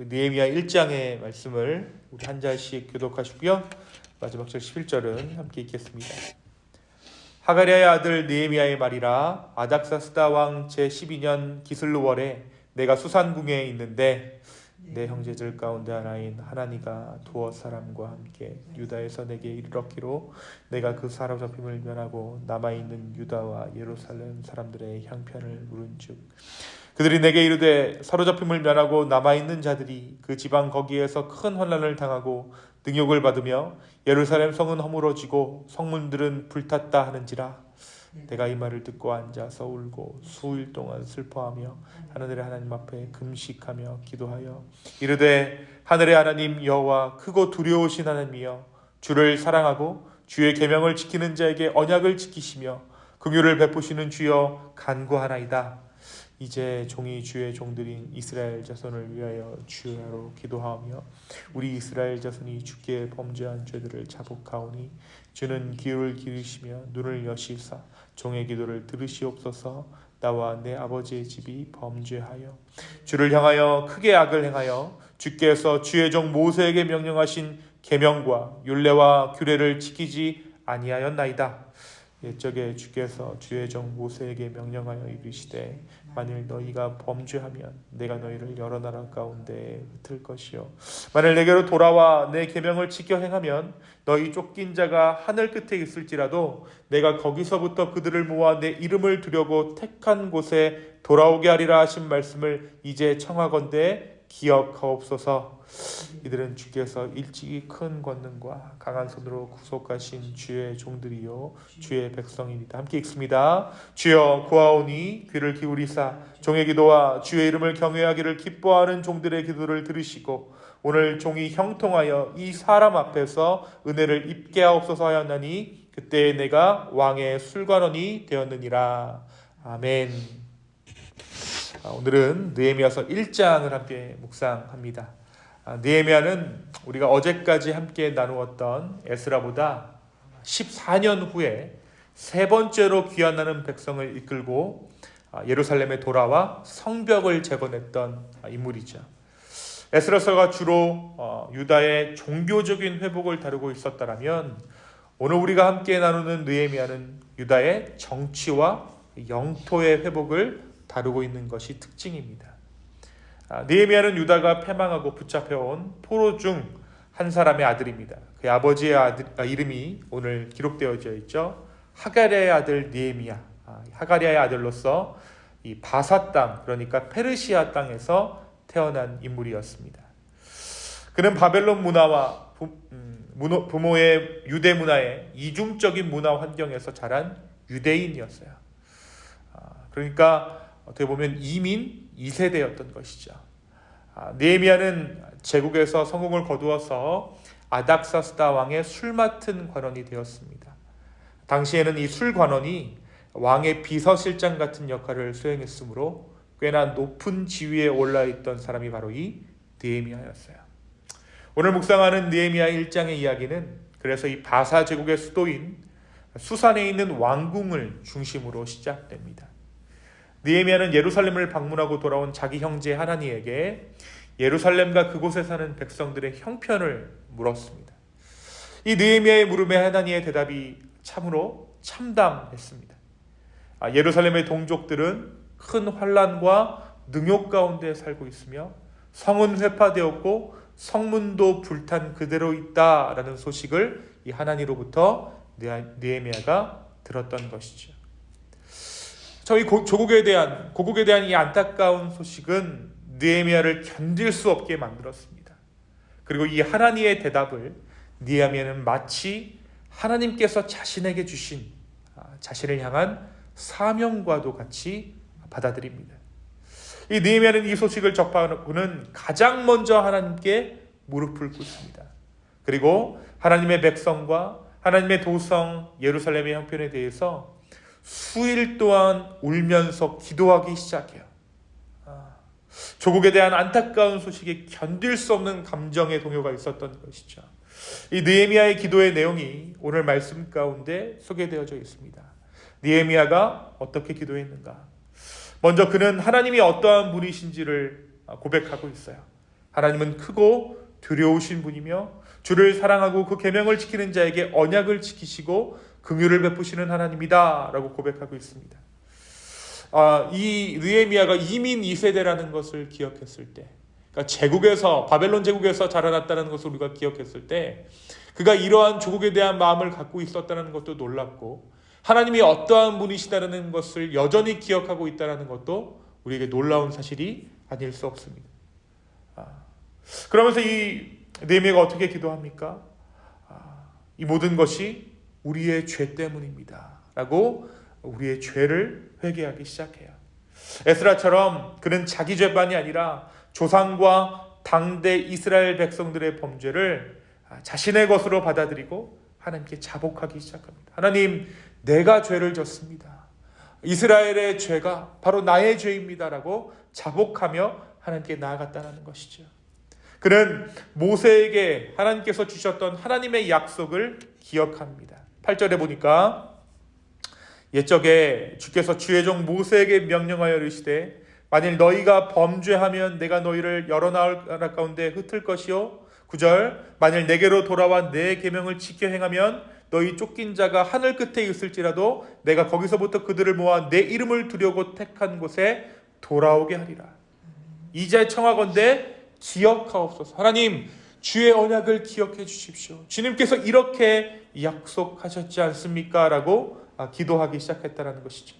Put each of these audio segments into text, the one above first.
느헤미야 1장의 말씀을 우리 한 절씩 교독하시고요. 마지막 절 11절은 함께 읽겠습니다. 하가리아의 아들 느헤미야의 말이라 아닥사스다 왕 제12년 기슬루월에 내가 수산궁에 있는데 내 형제들 가운데 하나인 하나니가 두어 사람과 함께 유다에서 내게 이르렀기로 내가 그 사로잡힘을 면하고 남아 있는 유다와 예루살렘 사람들의 형편을 물은즉 그들이 내게 이르되 사로잡힘을 면하고 남아 있는 자들이 그 지방 거기에서 큰 환난을 당하고 능욕을 받으며 예루살렘 성은 허물어지고 성문들은 불탔다 하는지라 내가 이 말을 듣고 앉아서 울고 수일 동안 슬퍼하며 하늘의 하나님 앞에 금식하며 기도하여 이르되 하늘의 하나님 여호와 크고 두려우신 하나님이여 주를 사랑하고 주의 계명을 지키는 자에게 언약을 지키시며 긍휼을 베푸시는 주여 간구하나이다 이제 종이 주의 종들인 이스라엘 자손을 위하여 주야로 기도하며 우리 이스라엘 자손이 주께 범죄한 죄들을 자복하오니 주는 귀를 기르시며 눈을 여시사 종의 기도를 들으시옵소서 나와 내 아버지의 집이 범죄하여 주를 향하여 크게 악을 행하여 주께서 주의 종 모세에게 명령하신 계명과 율례와 규례를 지키지 아니하였나이다. 옛적에 주께서 주의 종 모세에게 명령하여 이르시되 만일 너희가 범죄하면 내가 너희를 여러 나라 가운데 흩을 것이요. 만일 내게로 돌아와 내 계명을 지켜 행하면 너희 쫓긴 자가 하늘 끝에 있을지라도 내가 거기서부터 그들을 모아 내 이름을 두려고 택한 곳에 돌아오게 하리라 하신 말씀을 이제 청하건대 기억하옵소서 이들은 주께서 일찍이 큰 권능과 강한 손으로 구속하신 주의 종들이요 주의 백성입니다. 함께 읽습니다. 주여 구하오니 귀를 기울이사 종의 기도와 주의 이름을 경외하기를 기뻐하는 종들의 기도를 들으시고 오늘 종이 형통하여 이 사람 앞에서 은혜를 입게 하옵소서 하였나니 그때 내가 왕의 술관원이 되었느니라. 아멘. 아, 오늘은 느헤미야서 1장을 함께 묵상합니다. 아, 느헤미야는 우리가 어제까지 함께 나누었던 에스라보다 14년 후에 세 번째로 귀환하는 백성을 이끌고 아, 예루살렘에 돌아와 성벽을 재건했던 인물이죠. 에스라서가 주로 어, 유다의 종교적인 회복을 다루고 있었다면 오늘 우리가 함께 나누는 느헤미야는 유다의 정치와 영토의 회복을 다루고 있는 것이 특징입니다. 아, 느헤미야는 유다가 패망하고 붙잡혀온 포로 중 한 사람의 아들입니다. 그 아버지의 아들, 아, 이름이 오늘 기록되어져 있죠. 하가리아의 아들 느헤미야. 아, 하가리아의 아들로서 이 바사 땅 그러니까 페르시아 땅에서 태어난 인물이었습니다. 그는 바벨론 문화와 부, 음, 부모의 유대 문화의 이중적인 문화 환경에서 자란 유대인이었어요. 아, 그러니까 어떻게 보면 이민 2세대였던 것이죠. 아, 느헤미야는 제국에서 성공을 거두어서 아닥사스다 왕의 술 맡은 관원이 되었습니다. 당시에는 이 술 관원이 왕의 비서실장 같은 역할을 수행했으므로 꽤나 높은 지위에 올라 있던 사람이 바로 이 느헤미야였어요. 오늘 묵상하는 느헤미야 1장의 이야기는 그래서 이 바사 제국의 수도인 수산에 있는 왕궁을 중심으로 시작됩니다. 느헤미야는 예루살렘을 방문하고 돌아온 자기 형제 하나니에게 예루살렘과 그곳에 사는 백성들의 형편을 물었습니다. 이 느헤미야의 물음에 하나니의 대답이 참으로 참담했습니다. 아, 예루살렘의 동족들은 큰 환란과 능욕 가운데 살고 있으며 성은 회파되었고 성문도 불탄 그대로 있다라는 소식을 이 하나니로부터 느헤미야가 들었던 것이죠. 저희 조국에 대한 고국에 대한 이 안타까운 소식은 느헤미야를 견딜 수 없게 만들었습니다. 그리고 이 하나님의 대답을 느헤미야는 마치 하나님께서 자신에게 주신 아, 자신을 향한 사명과도 같이 받아들입니다. 이 느헤미야는 이 소식을 접하고는 가장 먼저 하나님께 무릎을 꿇습니다. 그리고 하나님의 백성과 하나님의 도성 예루살렘의 형편에 대해서 수일 동안 울면서 기도하기 시작해요. 아, 조국에 대한 안타까운 소식에 견딜 수 없는 감정의 동요가 있었던 것이죠. 이 느헤미야의 기도의 내용이 오늘 말씀 가운데 소개되어져 있습니다. 느헤미야가 어떻게 기도했는가? 먼저 그는 하나님이 어떠한 분이신지를 고백하고 있어요. 하나님은 크고 두려우신 분이며 주를 사랑하고 그 계명을 지키는 자에게 언약을 지키시고 긍휼을 베푸시는 하나님이다라고 고백하고 있습니다. 아, 이 느헤미야가 이민 2세대라는 것을 기억했을 때, 그러니까 제국에서 바벨론 제국에서 자라났다는 것을 우리가 기억했을 때, 그가 이러한 조국에 대한 마음을 갖고 있었다는 것도 놀랍고, 하나님이 어떠한 분이시다는 것을 여전히 기억하고 있다는 것도 우리에게 놀라운 사실이 아닐 수 없습니다. 아, 그러면서 이 느헤미야가 어떻게 기도합니까? 아, 이 모든 것이 우리의 죄 때문입니다.라고 우리의 죄를 회개하기 시작해요. 에스라처럼 그는 자기 죄만이 아니라 조상과 당대 이스라엘 백성들의 범죄를 자신의 것으로 받아들이고 하나님께 자복하기 시작합니다. 하나님, 내가 죄를 졌습니다. 이스라엘의 죄가 바로 나의 죄입니다라고 자복하며 하나님께 나아갔다는 것이죠. 그는 모세에게 하나님께서 주셨던 하나님의 약속을 기억합니다. 8절에 보니까 옛적에 주께서 주의 종 모세에게 명령하여 이르시되 만일 너희가 범죄하면 내가 너희를 여러 나라 가운데 흩을 것이요 9절 만일 내게로 돌아와 내 계명을 지켜 행하면 너희 쫓긴 자가 하늘 끝에 있을지라도 내가 거기서부터 그들을 모아 내 이름을 두려고 택한 곳에 돌아오게 하리라. 이제 청하건대 기억하옵소서. 하나님 주의 언약을 기억해 주십시오. 주님께서 이렇게 약속하셨지 않습니까? 라고 기도하기 시작했다는 것이죠.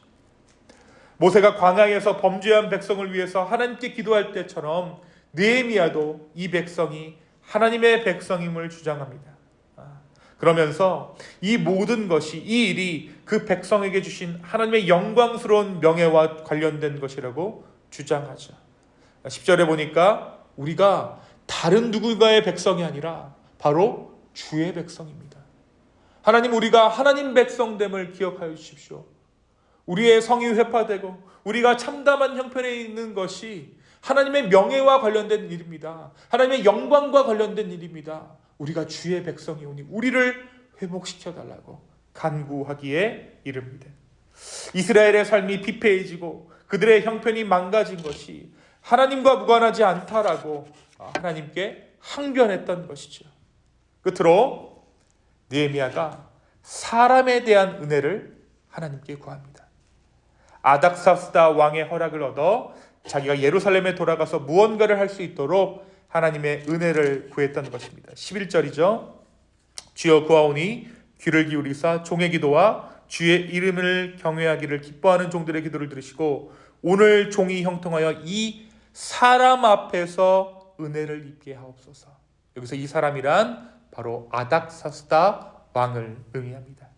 모세가 광야에서 범죄한 백성을 위해서 하나님께 기도할 때처럼 느헤미야도 이 백성이 하나님의 백성임을 주장합니다. 그러면서 이 모든 것이 이 일이 그 백성에게 주신 하나님의 영광스러운 명예와 관련된 것이라고 주장하죠. 10절에 보니까 우리가 다른 누군가의 백성이 아니라 바로 주의 백성입니다. 하나님 우리가 하나님 백성됨을 기억하여 주십시오. 우리의 성이 회파되고 우리가 참담한 형편에 있는 것이 하나님의 명예와 관련된 일입니다. 하나님의 영광과 관련된 일입니다. 우리가 주의 백성이오니 우리를 회복시켜 달라고 간구하기에 이릅니다. 이스라엘의 삶이 피폐해지고 그들의 형편이 망가진 것이 하나님과 무관하지 않다라고 하나님께 항변했던 것이죠. 끝으로 느헤미야가 사람에 대한 은혜를 하나님께 구합니다. 아닥사스다 왕의 허락을 얻어 자기가 예루살렘에 돌아가서 무언가를 할 수 있도록 하나님의 은혜를 구했던 것입니다. 11절이죠. 주여 구하오니 귀를 기울이사 종의 기도와 주의 이름을 경외하기를 기뻐하는 종들의 기도를 들으시고 오늘 종이 형통하여 이 사람 앞에서 은혜를 입게 하옵소서. 여기서 이 사람이란 바로 아닥사스다 왕을 의미합니다.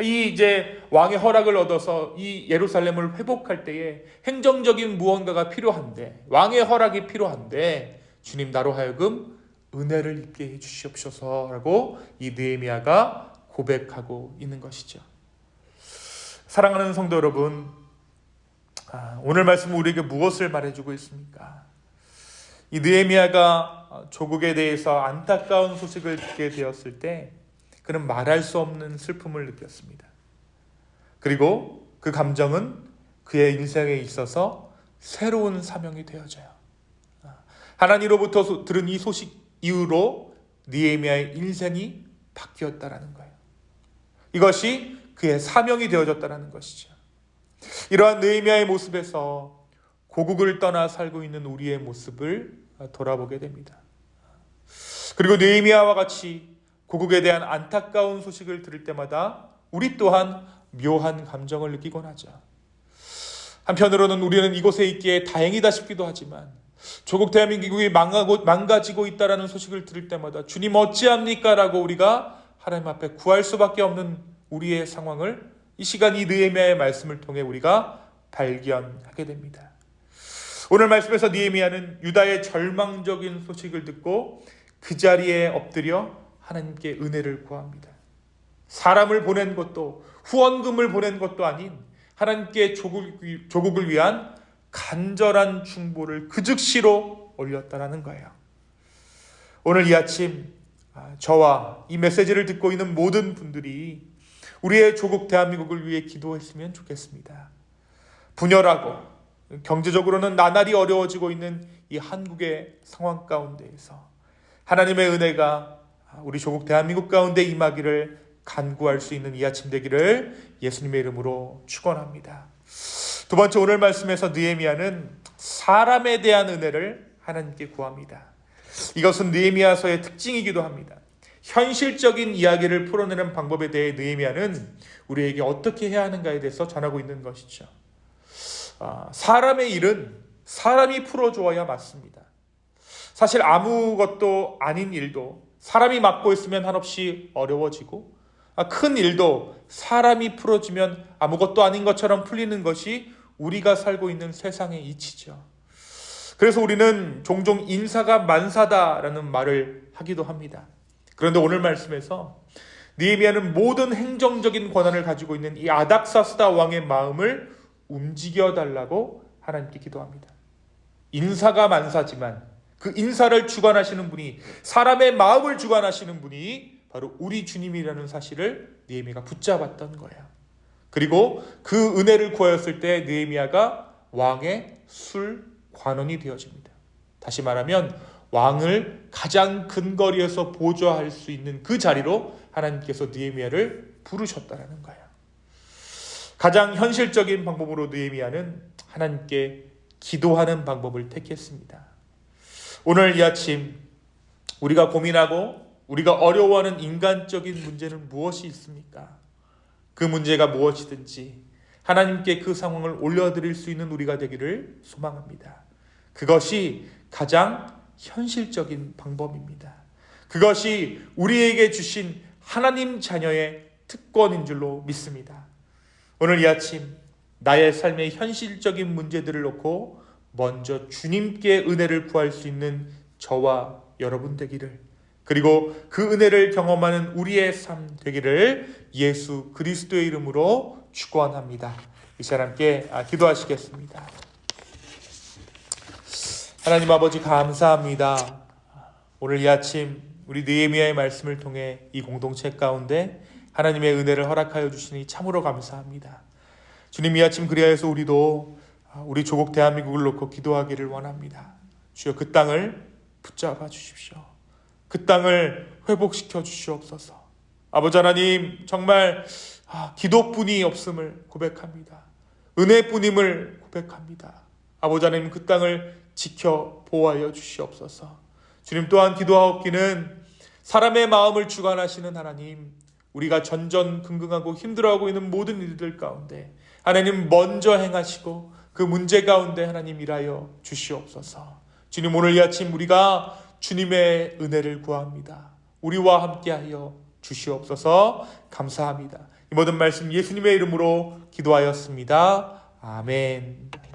이 이제 왕의 허락을 얻어서 이 예루살렘을 회복할 때에 행정적인 무언가가 필요한데 왕의 허락이 필요한데 주님 나로 하여금 은혜를 입게 해 주시옵소서라고 이 느헤미야가 고백하고 있는 것이죠. 사랑하는 성도 여러분, 아, 오늘 말씀은 우리에게 무엇을 말해주고 있습니까? 이 느헤미야가 조국에 대해서 안타까운 소식을 듣게 되었을 때 그는 말할 수 없는 슬픔을 느꼈습니다. 그리고 그 감정은 그의 인생에 있어서 새로운 사명이 되어져요. 하나님으로부터 들은 이 소식 이후로 니에미아의 인생이 바뀌었다라는 거예요. 이것이 그의 사명이 되어졌다라는 것이죠. 이러한 느헤미야의 모습에서 고국을 떠나 살고 있는 우리의 모습을 돌아보게 됩니다. 그리고 느헤미야와 같이 고국에 대한 안타까운 소식을 들을 때마다 우리 또한 묘한 감정을 느끼곤 하죠. 한편으로는 우리는 이곳에 있기에 다행이다 싶기도 하지만 조국 대한민국이 망하고, 망가지고 있다라는 소식을 들을 때마다 주님 어찌합니까라고 우리가 하나님 앞에 구할 수밖에 없는 우리의 상황을 이 시간 이 느헤미야의 말씀을 통해 우리가 발견하게 됩니다. 오늘 말씀에서 느헤미야는 유다의 절망적인 소식을 듣고 그 자리에 엎드려 하나님께 은혜를 구합니다. 사람을 보낸 것도 후원금을 보낸 것도 아닌 하나님께 조국 을 위한 간절한 중보를 그 즉시로 올렸다라는 거예요. 오늘 이 아침 아, 저와 이 메시지를 듣고 있는 모든 분들이 우리의 조국 대한민국을 위해 기도했으면 좋겠습니다. 분열하고 경제적으로는 나날이 어려워지고 있는 이 한국의 상황 가운데에서 하나님의 은혜가 우리 조국 대한민국 가운데 임하기를 간구할 수 있는 이 아침 되기를 예수님의 이름으로 축원합니다. 두 번째 오늘 말씀에서 느헤미야는 사람에 대한 은혜를 하나님께 구합니다. 이것은 느헤미야서의 특징이기도 합니다. 현실적인 이야기를 풀어내는 방법에 대해 느헤미야는 우리에게 어떻게 해야 하는가에 대해서 전하고 있는 것이죠. 아, 사람의 일은 사람이 풀어주어야 맞습니다. 사실 아무것도 아닌 일도 사람이 맡고 있으면 한없이 어려워지고 아, 큰 일도 사람이 풀어주면 아무것도 아닌 것처럼 풀리는 것이 우리가 살고 있는 세상의 이치죠. 그래서 우리는 종종 인사가 만사다라는 말을 하기도 합니다. 그런데 오늘 말씀에서 니에미아는 모든 행정적인 권한을 가지고 있는 이 아닥사스다 왕의 마음을 움직여 달라고 하나님께 기도합니다. 인사가 만사지만 그 인사를 주관하시는 분이 사람의 마음을 주관하시는 분이 바로 우리 주님이라는 사실을 느헤미야가 붙잡았던 거예요. 그리고 그 은혜를 구하였을 때 느헤미야가 왕의 술 관원이 되어집니다. 다시 말하면 왕을 가장 근거리에서 보좌할 수 있는 그 자리로 하나님께서 느헤미야를 부르셨다라는 거예요. 가장 현실적인 방법으로 느헤미야는 하나님께 기도하는 방법을 택했습니다. 오늘 이 아침 우리가 고민하고 우리가 어려워하는 인간적인 문제는 무엇이 있습니까? 그 문제가 무엇이든지 하나님께 그 상황을 올려드릴 수 있는 우리가 되기를 소망합니다. 그것이 가장 현실적인 방법입니다. 그것이 우리에게 주신 하나님 자녀의 특권인 줄로 믿습니다. 오늘 이 아침 나의 삶의 현실적인 문제들을 놓고 먼저 주님께 은혜를 구할 수 있는 저와 여러분 되기를 그리고 그 은혜를 경험하는 우리의 삶 되기를 예수 그리스도의 이름으로 축원합니다. 이 사람께 기도하시겠습니다. 하나님 아버지 감사합니다. 오늘 이 아침 우리 느헤미야의 말씀을 통해 이 공동체 가운데 하나님의 은혜를 허락하여 주시니 참으로 감사합니다. 주님 이 아침 그리하여서 우리도 우리 조국 대한민국을 놓고 기도하기를 원합니다. 주여 그 땅을 붙잡아 주십시오. 그 땅을 회복시켜 주시옵소서. 아버지 하나님 정말 기도뿐이 없음을 고백합니다. 은혜뿐임을 고백합니다. 아버지 하나님 그 땅을 지켜 보호하여 주시옵소서. 주님 또한 기도하옵기는 사람의 마음을 주관하시는 하나님, 우리가 전전긍긍하고 힘들어하고 있는 모든 일들 가운데 하나님 먼저 행하시고 그 문제 가운데 하나님 일하여 주시옵소서. 주님 오늘 이 아침 우리가 주님의 은혜를 구합니다. 우리와 함께하여 주시옵소서. 감사합니다. 이 모든 말씀 예수님의 이름으로 기도하였습니다. 아멘.